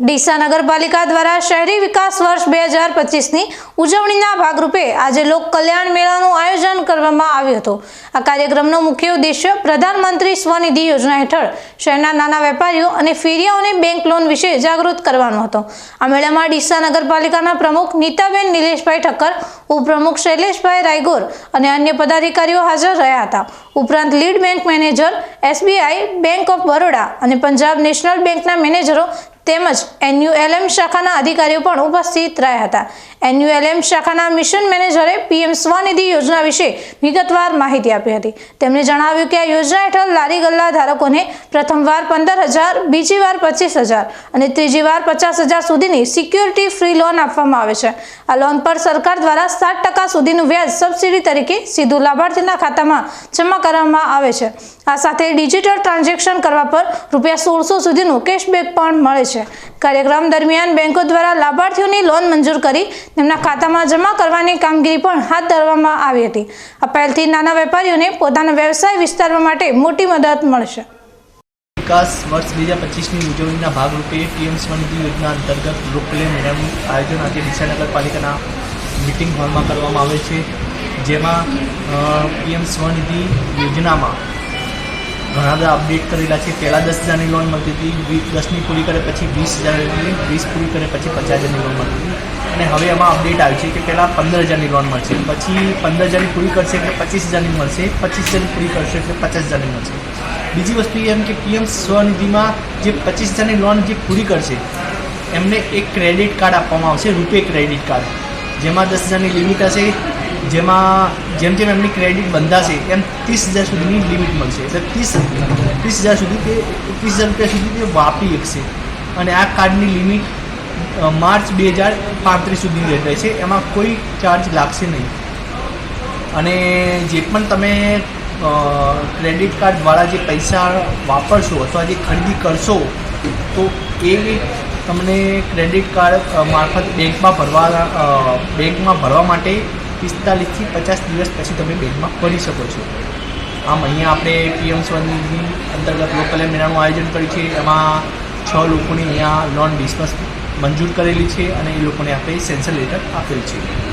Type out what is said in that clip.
ડીસા નગરપાલિકા દ્વારા શહેરી વિકાસ વર્ષ બે હજાર પચીસની ઉજવણીના ભાગરૂપે આજે લોક કલ્યાણ મેળાનું આયોજન કરવામાં આવ્યું હતું. આ કાર્યક્રમનો મુખ્ય ઉદ્દેશ્ય પ્રધાનમંત્રી સ્વનિધિ યોજના હેઠળ શહેરના નાના વેપારીઓ અને ફેરિયાઓને બેંક લોન વિશે જાગૃત કરવાનો હતો. આ મેળામાં ડીસા નગરપાલિકાના પ્રમુખ નીતાબેન નિલેશભાઈ ઠક્કર, ઉપપ્રમુખ શૈલેષભાઈ રાયગોર અને અન્ય પદાધિકારીઓ હાજર રહ્યા હતા. ઉપરાંત lead bank manager, SBI, bank of Baroda અને પંજાબ નેશનલ બેંકના મેનેજરો તેમજ એનયુએલએમ શાખાના અધિકારીઓ પણ ઉપસ્થિત રહ્યા હતા. એનયુએલએમ શાખાના મિશન મેનેજરે પીએમ સ્વનિધિ યોજના વિશે વિગતવાર માહિતી આપી હતી. તેમણે જણાવ્યું કે આ યોજના હેઠળ લારી ગલ્લા ધારકોને પ્રથમવાર પંદર હજાર, બીજી વાર પચીસ હજાર અને ત્રીજી વાર પચાસ હજાર સુધીની સિક્યોરિટી ફ્રી લોન આપવામાં આવે છે. આ લોન પર સરકાર દ્વારા સાત ટકા સુધીનું વ્યાજ સબસિડી તરીકે સીધું લાભાર્થીના ખાતામાં જમા કરવામાં આવે છે. આ સાથે ડિજિટલ ટ્રાન્ઝેક્શન કરવા પર રૂપિયા સોળસો સુધીનું કેશબેક પણ મળે છે. કાર્યક્રમ દરમિયાન બેંકો દ્વારા લાભાર્થીઓની લોન મંજૂર કરી તેમના ખાતામાં જમા કરવાની કામગીરી પણ હાથ ધરવામાં આવી હતી. આ પહેલથી નાના વેપારીઓને પોતાના વ્યવસાય વિસ્તારવા માટે મોટી મદદ મળશે. વિકાસ વર્ષ બે હજાર પચીસની ઉજવણીના ભાગરૂપે પીએમ સ્વનિધિ યોજના અંતર્ગત લોકપ્રિય મેળાનું આયોજન આજે ડીસા મિટિંગ હોલમાં કરવામાં આવે છે, જેમાં પીએમ સ્વનિધિ યોજનામાં ઘણા બધા અપડેટ કરેલા છે. પહેલાં દસ હજારની લોન મળતી હતી દસની પૂરી કરે પછી વીસ હજારની, વીસ પૂરી કરે પછી પચાસ હજારની લોન મળતી હતી. અને હવે એમાં અપડેટ આવ્યું છે કે પહેલાં પંદર હજારની લોન મળશે, પછી પંદર હજારની પૂરી કરશે એટલે પચીસ હજારની મળશે, પચીસ હજારની પૂરી કરશે એટલે પચાસ હજારની મળશે. બીજી વસ્તુ એમ કે પીએમ સ્વનિધિમાં જે પચીસ હજારની લોન જે પૂરી કરશે, એમને એક ક્રેડિટ કાર્ડ આપવામાં આવશે, રૂપે ક્રેડિટ કાર્ડ જેમાં દસ હજારની લિમિટ હશે, જેમાં જેમ જેમ એમની ક્રેડિટ બંધાશે, એમ ત્રીસ હજાર સુધીની લિમિટ મળશે. એટલે ત્રીસ ત્રીસ હજાર સુધી તે ત્રીસ હજાર રૂપિયા સુધી તે વાપરી શકશે. અને આ કાર્ડની લિમિટ માર્ચ બે હજાર પાંત્રીસ સુધી રહેશે એમાં કોઈ ચાર્જ લાગશે નહીં. અને જે પણ તમે ક્રેડિટ કાર્ડ દ્વારા જે પૈસા વાપરશો અથવા જે ખરીદી કરશો, તો એ તમને ક્રેડિટ કાર્ડ મારફત બેંકમાં ભરવા બેંકમાં ભરવા માટે પિસ્તાલીસથી પચાસ દિવસ પછી તમે બેંકમાં ભરી શકો છો. આમ અહીંયા આપણે પીએમ સ્વનિધિ અંતર્ગત લોકલ મેળાનું આયોજન કર્યું છે. એમાં છ લોકોની અહીંયા લોન ડિસ્બર્સ મંજૂર કરેલી છે અને એ લોકોને આપણે સેન્સર લેટર આપેલ છે.